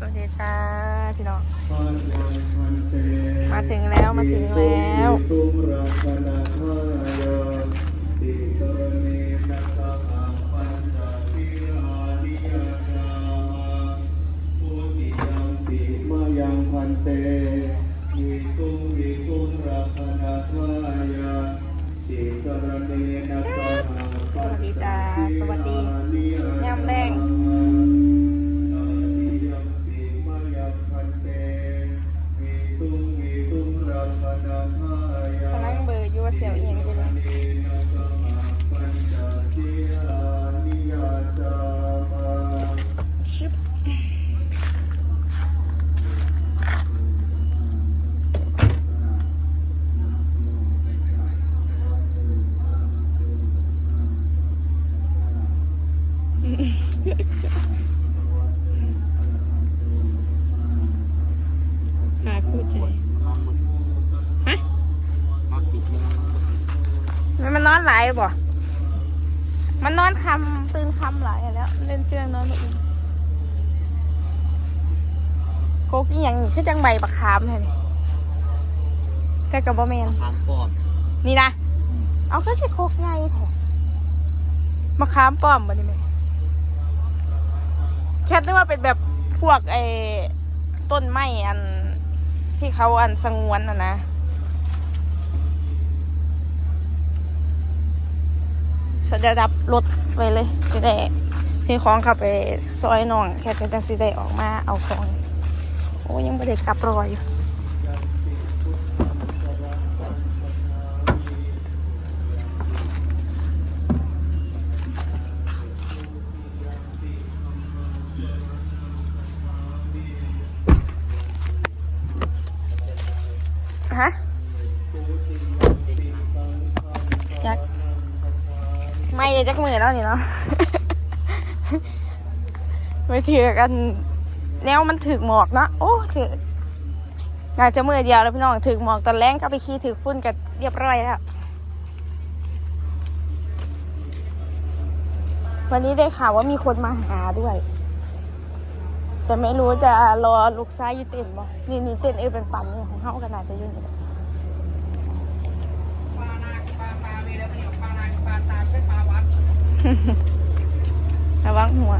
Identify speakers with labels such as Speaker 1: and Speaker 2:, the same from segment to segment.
Speaker 1: สวัสดีจ้าพี่น้อง มาถึงแล้วมาถึงแล้ว
Speaker 2: ตุมรักนาทายาติกรณีนัสสะปัญจศีลานิยาจาปุติยังปิมายังพันเตวิสุงวิสุงรักนาทายาติสรณีนัสสะปัญจศีลานิยาจา
Speaker 1: ย อนหลายบ่ มันนอนคำตื่นคำหลายแล้ว เล่นเชื่อนอนมาอีกโกกอีหยังนี่คือจังใบบักขามแท้นี่แต่กับบอแมน
Speaker 3: ทางปอด
Speaker 1: นี่นะ เอาก็สิโคกไงแท้มะขามป้อมบ่นี่แม่แค่นึกว่าเป็นแบบพวกไอ้ต้นไม้อันที่เขาอันสงวนอะนะ จะดับรถไปเลยจะได้ที่ของขับไปซอยน้องแค่จะจังสิได้ออกมาเอาของ โอ้ยังไม่ได้กลับรอยอยู่ฮะจัก ไม่ได้จักมือแล้วนี่เนาะไม่ถือกันแนวมันถึกหมอกนะโอ้ถือน่าจะมือเดียวแล้วพี่น้องถึกหมอกตอนแรกก็ไปขี่ถึกฝุ่นกันเรียบร้อยแล้ววันนี้ได้ข่าวว่ามีคนมาหาด้วย แต่ไม่รู้จะรอลูกซ้ายอยู่เต้นบ่นี่นี่เต้นเอเป็นปั่นนี่ของเฮากันน่าจะยุ่นอยู่ ระวังหัว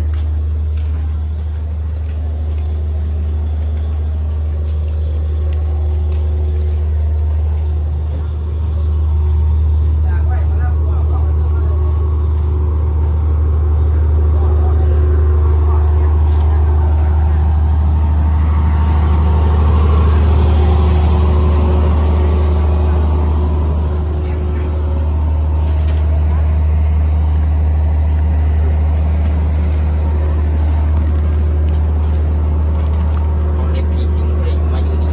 Speaker 3: ของเล็บผีสิงเลยมาอยู่นี่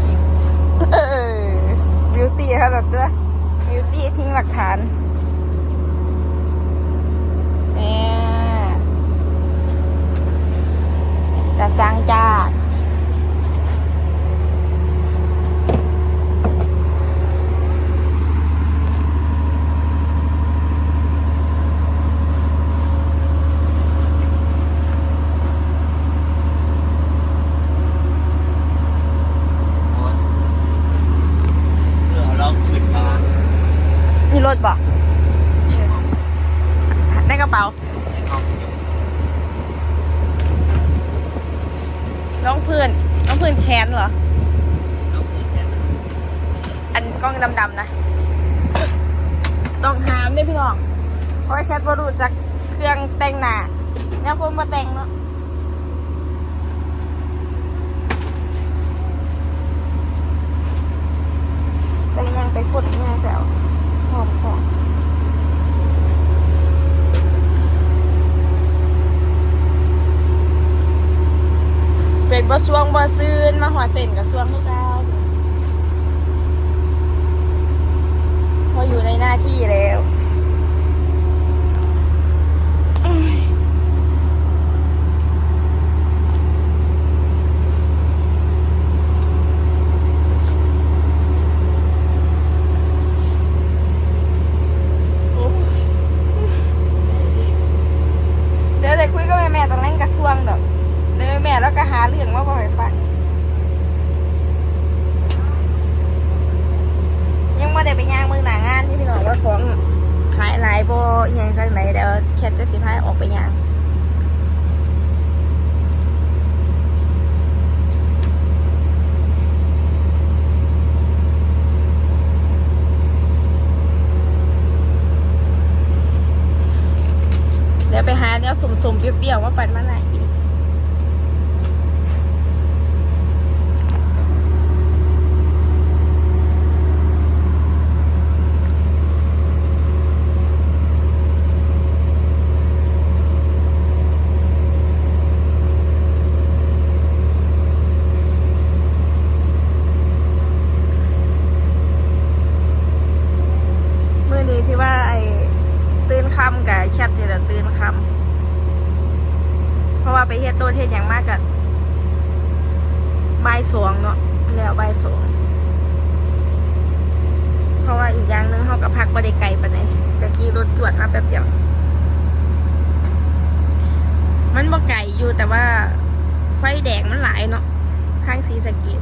Speaker 1: เออบิวตี้ขนาดด้วยบิวตี้ทิ้งหลักฐานเนี่ยจะจางจ้า
Speaker 3: โอ้ยเพื่อเราขึ้นมา
Speaker 1: มีรถบอก
Speaker 3: เนี่ยห้อง
Speaker 1: ในกระเป๋า
Speaker 3: ห้องเดียว
Speaker 1: น้องพื้น น้องพื้นแค้นเหรอ
Speaker 3: เราคือแค่นั้น
Speaker 1: อันกล้องดำๆนะ ต้องหามด้วยพี่น้องเพราะแคทบรูจากเครื่องแต่งหน้าเนี่ยคนมาแต่งเนาะยังไปกดง่ายแล้วหอมหอมเป็นบ่สวงบ่ซื่นมาหัว เต้นกับสวงพวกดาวเพออยู่ในหน้าที่แล้วเดี๋ยวแต่คุยกับแม่แม่ๆตอนแรกกระทรวงดอกเดี๋ยวแม่ๆแล้ว ก็หาเรื่องมาบ่อยฟังยังไม่ได้ไปย่างเมืองหนางานที่พี่น้องว่า ของขายหลายโบอยังจากไหนเดี๋ยวแคทจะสิพายออกไปย่างเดี๋ยวไปหาเนี้ยสุ่มๆเปรี้ยวๆว่าปันมาไหนกินมือนี้ที่ว่าไอ้ตื่นคำกับแคทเนี่ยแหละตื่นคำเพราะว่า ไปเฮ็ดโตเทศอย่างมากกับใบสวงเนาะแล้วใบสวงเพราะว่าอีกอย่างหนึ่งเขากับพักบ่ได้ไกลไปไหนกะขี่รถจวดมาแป๊บเดียวมันบ่ไกลอยู่แต่ว่าไฟแดงมันหลายเนาะทางสีสะเกด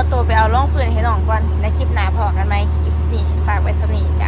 Speaker 1: ขอตัวไปเอาล่องปืนให้น้องก่อนในคลิปหน้าพอกันไหมคลิปนี้ฝากไว้สนีจ้ะ